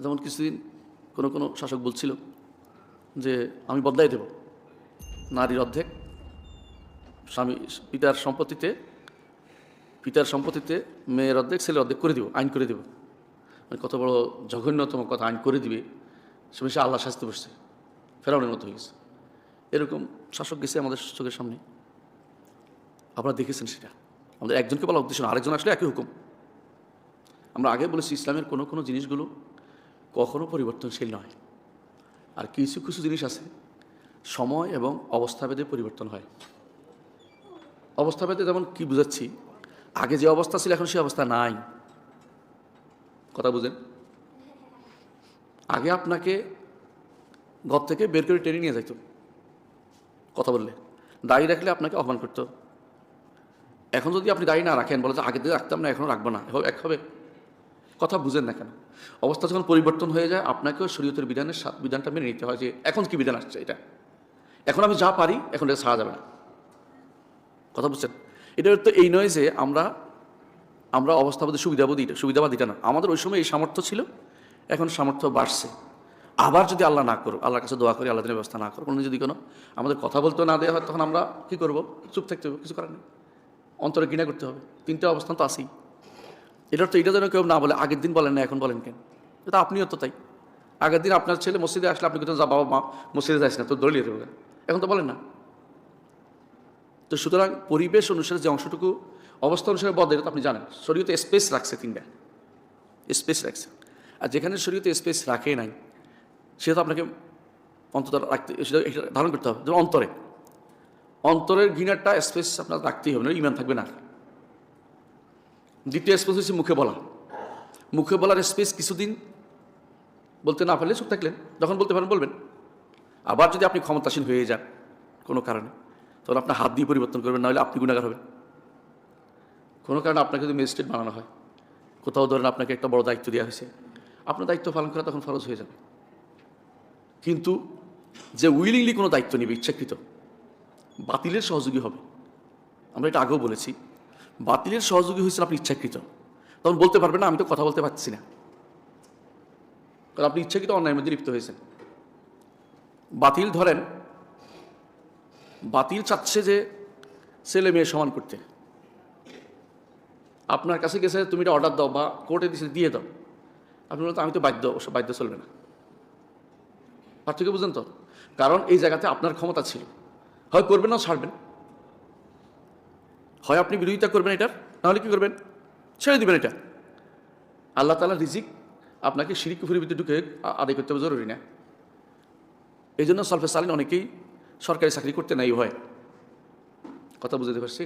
যেমন কিছুদিন কোনো কোনো শাসক বলছিল যে, আমি বদলাই দেব নারীর অর্ধেক। স্বামী, পিতার সম্পত্তিতে পিতার সম্পত্তিতে মেয়ের অর্ধেক, ছেলের অর্ধেক করে দিব, আইন করে দেব। মানে কত বড় জঘন্যতম কথা, আইন করে দিবে, সে সে আল্লাহ শাস্তি বসছে। ফেরাউনের মতো হয়ে গেছে। এরকম শাসক গেছে আমাদের চোখের সামনে। আপনারা দেখেছেন সেটা। আমাদের একজনকে বলা উদ্দেশ্য আরেকজন আসলে একই হুকুম। আমরা আগে বলেছি, ইসলামের কোনো কোনো জিনিসগুলো কখনো পরিবর্তনশীল নয়। আর কিছু কিছু জিনিস আছে, সময় এবং অবস্থাভেদে পরিবর্তন হয়। অবস্থাভেদে যেমন কি বুঝাচ্ছি, আগে যে অবস্থা ছিল এখন সে অবস্থা নাই। কথা বুঝেন আগে আপনাকে ঘর থেকে বের করে টেনে নিয়ে যাইত। কথা বললে। দাড়ি রাখলে আপনাকে আহ্বান করতো। এখন যদি আপনি দাড়ি না রাখেন, বলে যে আগে দিয়ে রাখতাম না এখনও রাখব না এক হবে। কথা বুঝেন না কেন? অবস্থা যখন পরিবর্তন হয়ে যায়, আপনাকেও শরীয়তের বিধানের সা- বিধানটা মেনে নিতে হয় যে এখন কি বিধান আসছে এটা? এখন আমি যা পারি, এখন এটা ছাড়া যাবে না। কথা বুঝছেন? এটা তো এই নয় যে আমরা আমরা অবস্থাবাদী সুবিধাবাদী সুবিধাবাদ এটা না। আমাদের ওই সময় এই সামর্থ্য ছিল, এখন সামর্থ্য বাড়ছে। আবার যদি আল্লাহ না করো আল্লাহর কাছে দোয়া করি, আল্লাহ ব্যবস্থা না করো কোনো যদি কোনো আমাদের কথা বলতে না দেওয়া হয়, তখন আমরা কী করব? চুপ থাকতে হবে, কিছু করার নেই। অন্তরে ঘৃণা করতে হবে। তিনটে অবস্থান তো আসেই এটার তো এটা যেন কেউ না বলে, আগের দিন বলেন না, এখন বলেন কেন? এটা আপনিও তো তাই। আগের দিন আপনার ছেলে মসজিদে আসলে আপনি কিন্তু যা বাবা মা মসজিদে যাইস না তো দলীয় দেবে এখন তো বলেন না। তো সুতরাং পরিবেশ অনুসারে যে অংশটুকু, অবস্থা অনুসারে বদলে, এটা তো আপনি জানেন। শরীয়তে স্পেস রাখছে তিনটা স্পেস রাখছে। আর যেখানে শরীয়তে স্পেস রাখে নাই সেটা তো আপনাকে অন্তত রাখতে এটা ধারণ করতে হবে। যেমন অন্তরে। অন্তরের ঘৃণারটা স্পেস আপনার রাখতেই হবে, না ইমান থাকবে না দ্বিতীয় স্পেস হচ্ছে মুখে বলা। মুখে বলার স্পেস কিছুদিন বলতে না পারলে চুপ থাকলেন। যখন বলতে পারেন, বলবেন। আবার যদি আপনি ক্ষমতাসীন হয়ে যান কোনো কারণে, তখন আপনার হাত দিয়ে পরিবর্তন করবেন, নাহলে আপনি গুণাগার হবেন। কোনো কারণে আপনাকে যদি ম্যাজিস্ট্রেট বানানো হয়, কোথাও ধরেন আপনাকে একটা বড় দায়িত্ব দেওয়া হয়েছে, আপনার দায়িত্ব পালন করা তখন ফরজ হয়ে যাবে। কিন্তু যে উইলিংলি কোনো দায়িত্ব নেবে, ইচ্ছাকৃত, বাতিলের সহযোগী হবে। আমরা এটা আগেও বলেছি। বাতিলের সহযোগী হয়েছেন আপনি ইচ্ছাকৃত। তখন বলতে পারবেন, না, আমি তো কথা বলতে পারছি না। কারণ আপনি ইচ্ছাকৃত অন্যায়ের মধ্যে লিপ্ত হয়েছেন। বাতিল ধরেন, বাতিল চাচ্ছে যে ছেলে মেয়ে সমান করতে। আপনার কাছে গেছে, তুমি এটা অর্ডার দাও বা কোর্টে দিছে দিয়ে দাও। আপনি বলতো আমি তো বাধ্য ওসব বাধ্য চলবে না। পার্থক্য বুঝলেন তো? কারণ এই জায়গাতে আপনার ক্ষমতা ছিল। হয় করবেন না, ছাড়বেন। হয় আপনি বিরোধিতা করবেন এটার? নাহলে কী করবেন? ছেড়ে দিবেন এটা। আল্লাহ তালা রিজিক আপনাকে সিঁড়ি কুফুরির ভিতরে ঢুকে আদায় করতে হবে, জরুরি না। এই জন্য সলফে সালিন অনেকেই সরকারি চাকরি করতে নাই হয়। কথা বুঝতে পারছি?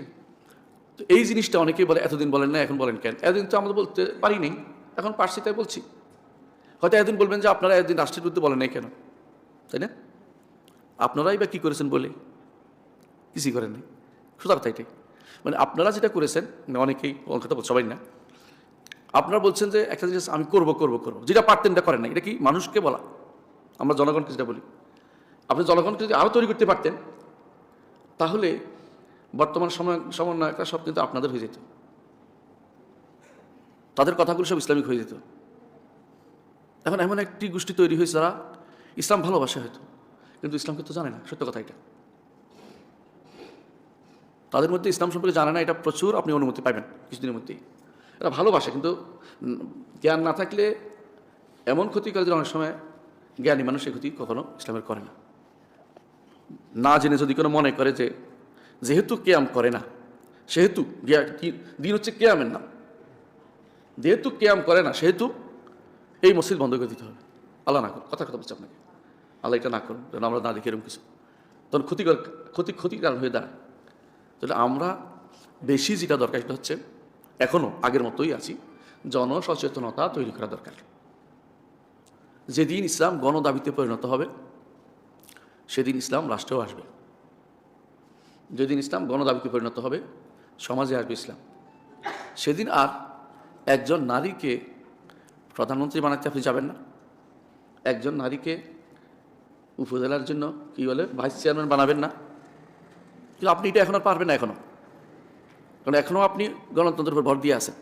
তো এই জিনিসটা অনেকেই বলে, এতদিন বলেন না, এখন বলেন কেন? এতদিন তো আমরা বলতে পারি নাই, এখন পারছি তাই বলছি। হয়তো এতদিন বলবেন যে আপনারা এতদিন রাষ্ট্রের বিরুদ্ধে বলেন নাই কেন? তাই না? আপনারাই বা কী করেছেন বলে? কিছুই করেননি সুতরাং তাইটাই মানে আপনারা যেটা করেছেন মানে অনেকেই কথা সবাই না, আপনারা বলছেন যে একটা জিনিস আমি করব করব করব, যেটা পারতেন এটা করেন না। এটা কি মানুষকে বলা? আমরা জনগণকে যেটা বলি। আপনি জনগণকে যদি আরও তৈরি করতে পারতেন, তাহলে বর্তমান সময়, সমন্বয়করা সব কিন্তু আপনাদের হয়ে যেত। তাদের কথাগুলো সব ইসলামিক হয়ে যেত। এখন এমন একটি গোষ্ঠী তৈরি হয়েছে যারা ইসলাম ভালোবাসে হয়তো, কিন্তু ইসলামকে তো জানে না, সত্য কথা এটা। তাদের মধ্যে ইসলাম সম্পর্কে জানে না, এটা প্রচুর আপনি অনুমতি পাবেন কিছুদিনের মধ্যেই। এরা ভালোবাসে, কিন্তু জ্ঞান না থাকলে এমন ক্ষতি করে যে অনেক সময় জ্ঞানী মানুষ এই ক্ষতি কখনো ইসলামের করে না। না জেনে যদি কোনো মনে করে যে যেহেতু কেয়াম করে না, সেহেতু দিন হচ্ছে কেয়ামের নাম। যেহেতু কেয়াম করে না, সেহেতু এই মসজিদ বন্ধ করে দিতে হবে। আল্লাহ না করুন কথা কথা বলছি আপনাকে। আল্লাহ এটা না করুন যেন আমরা না দেখি এরকম কিছু। তখন ক্ষতিকর, ক্ষতি ক্ষতির কারণ হয়ে দাঁড়ায়। তাহলে আমরা বেশি যেটা দরকার সেটা হচ্ছে এখনও আগের মতোই আছি, জনসচেতনতা তৈরি করা দরকার। যেদিন ইসলাম গণদাবিতে পরিণত হবে, সেদিন ইসলাম রাষ্ট্রেও আসবে। যেদিন ইসলাম গণদাবিতে পরিণত হবে, সমাজে আসবে ইসলাম। সেদিন আর একজন নারীকে প্রধানমন্ত্রী বানাতে আপনি যাবেন না। একজন নারীকে উপজেলার জন্য কী বলে, ভাইস চেয়ারম্যান বানাবেন না। কিন্তু আপনি এটা এখন আর পারবেন না এখনও কারণ এখনও আপনি গণতন্ত্রের উপর ভর দিয়ে আছেন।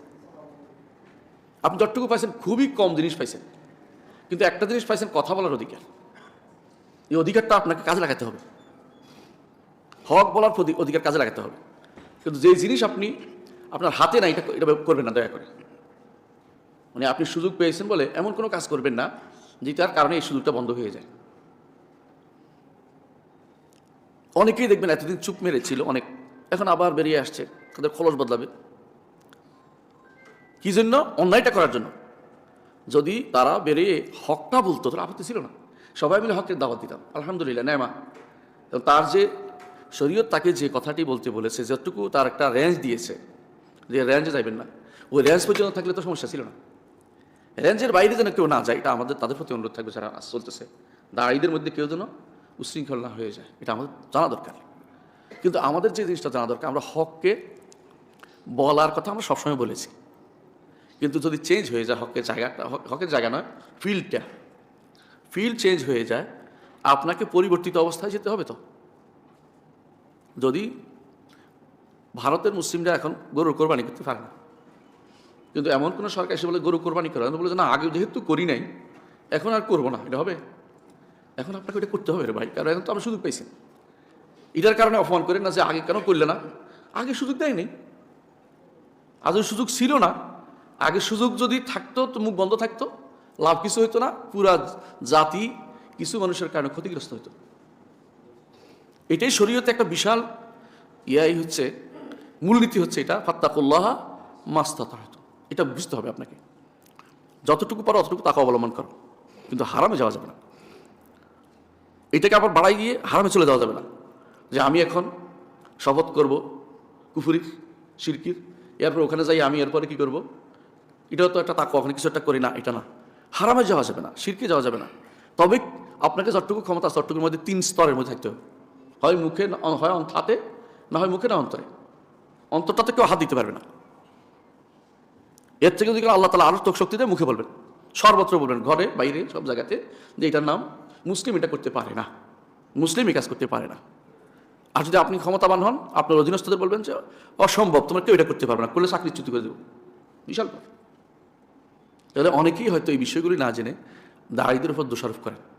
আপনি যতটুকু পাইছেন, খুবই কম জিনিস পাইছেন। কিন্তু একটা জিনিস পাইছেন, কথা বলার অধিকার। এই অধিকারটা আপনাকে কাজে লাগাতে হবে। হক বলার অধিকার কাজে লাগাতে হবে। কিন্তু যে জিনিস আপনি, আপনার হাতে না এটা এটা করবেন না, দয়া করে। মানে আপনি সুযোগ পেয়েছেন বলে এমন কোনো কাজ করবেন না, যেটার কারণে এই সুযোগটা বন্ধ হয়ে যায়। অনেকেই দেখবেন এতদিন চুপ মেরেছিল অনেক। এখন আবার বেরিয়ে আসছে, তাদের খলস বদলাবে। কি জন্য? অন্যায়টা করার জন্য। যদি তারা বেরিয়ে হকটা বলতো, তাহলে আপত্তি ছিল না। সবাই মিলে হকের দাওয়াত দিতাম। আলহামদুলিল্লাহ, নেমা। তার যে শরীয়ত, তাকে যে কথাটি বলতে বলেছে, যতটুকু তার একটা রেঞ্জ দিয়েছে, যে রেঞ্জে যাবেন না। ওই রেঞ্জ পর্যন্ত থাকলে তো সমস্যা ছিল না। রেঞ্জের বাইরে যেন কেউ না যায়, এটা আমাদের, তাদের প্রতি অনুরোধ থাকবে যারা চলতেছে। দাঁড়াইদের মধ্যে কেউ যেন উশৃঙ্খল না হয়ে যায়। এটা আমাদের জানা দরকার। কিন্তু আমাদের যে জিনিসটা জানা দরকার, আমরা হককে বলার কথা আমরা সবসময় বলেছি। কিন্তু যদি চেঞ্জ হয়ে যায় হকের জায়গাটা, হক- হকের জায়গা নয় ফিল্ডটা ফিল্ড চেঞ্জ হয়ে যায়, আপনাকে পরিবর্তিত অবস্থায় যেতে হবে তো। যদি ভারতের মুসলিমরা এখন গরুর কোরবানি করতে পারে না। কিন্তু এমন কোনো সরকার এসে বলে গরু কোরবানি করে বলে যে না, আগে যেহেতু করি নাই, এখন আর করব না, এটা হবে? এখন আপনাকে এটা করতে হবে রে ভাই, কারণ এখন তো আমি সুযোগ পাইছি। এটার কারণে অপমান করেন না যে আগে কেন করলে না। আগে সুযোগ দেয়নি। আগে সুযোগ ছিল না। আগে সুযোগ যদি থাকতো, তো মুখ বন্ধ থাকতো, লাভ কিছু হতো না, পুরা জাতি কিছু মানুষের কারণে ক্ষতিগ্রস্ত হতো এটাই শরীয়তে একটা বিশাল ইয়াই হচ্ছে, মূলনীতি হচ্ছে এটা, ফাত্তাকুল্লাহ মাস্তাতাহাত এটা বুঝতে হবে আপনাকে। যতটুকু পারো অতটুকু তাকে অবলম্বন করো। কিন্তু হারামে যাওয়া যাবে না। এটাকে আবার বাড়াই গিয়ে হারামে চলে যাওয়া যাবে না। যে আমি এখন শপথ করব কুফুরির সিরকির এরপর ওখানে যাই আমি, এরপরে কি করব? এটাও তো একটা তাকে ওখানে কিছু একটা করি না, এটা না। হারামে যাওয়া যাবে না সিরকে যাওয়া যাবে না। তবে আপনাকে যতটুকু ক্ষমতা ততটুকুর মধ্যে তিন স্তরের মধ্যে থাকতে হবে। হয় মুখে হয় হাতে না হয় মুখে না অন্তরে। অন্তরটাতে কেউ হাত দিতে পারবে না। এর থেকে যদি আল্লাহ তালা আরও তোক শক্তি দেয় মুখে বলবেন, সর্বত্র বলবেন, ঘরে, বাইরে, সব জায়গাতে, যে এটার নাম মুসলিম এটা করতে পারে না। মুসলিম এই কাজ করতে পারে না। আর যদি আপনি ক্ষমতাবান হন, আপনার অধীনস্থদের বলবেন যে, অসম্ভব, তোমরা কেউ এটা করতে পারবে না, করলে চুক্তি করে দেবো। বিশাল। তাহলে অনেকেই হয়তো এই বিষয়গুলি না জেনে দারিদ্রের উপর দোষারোপ করেন।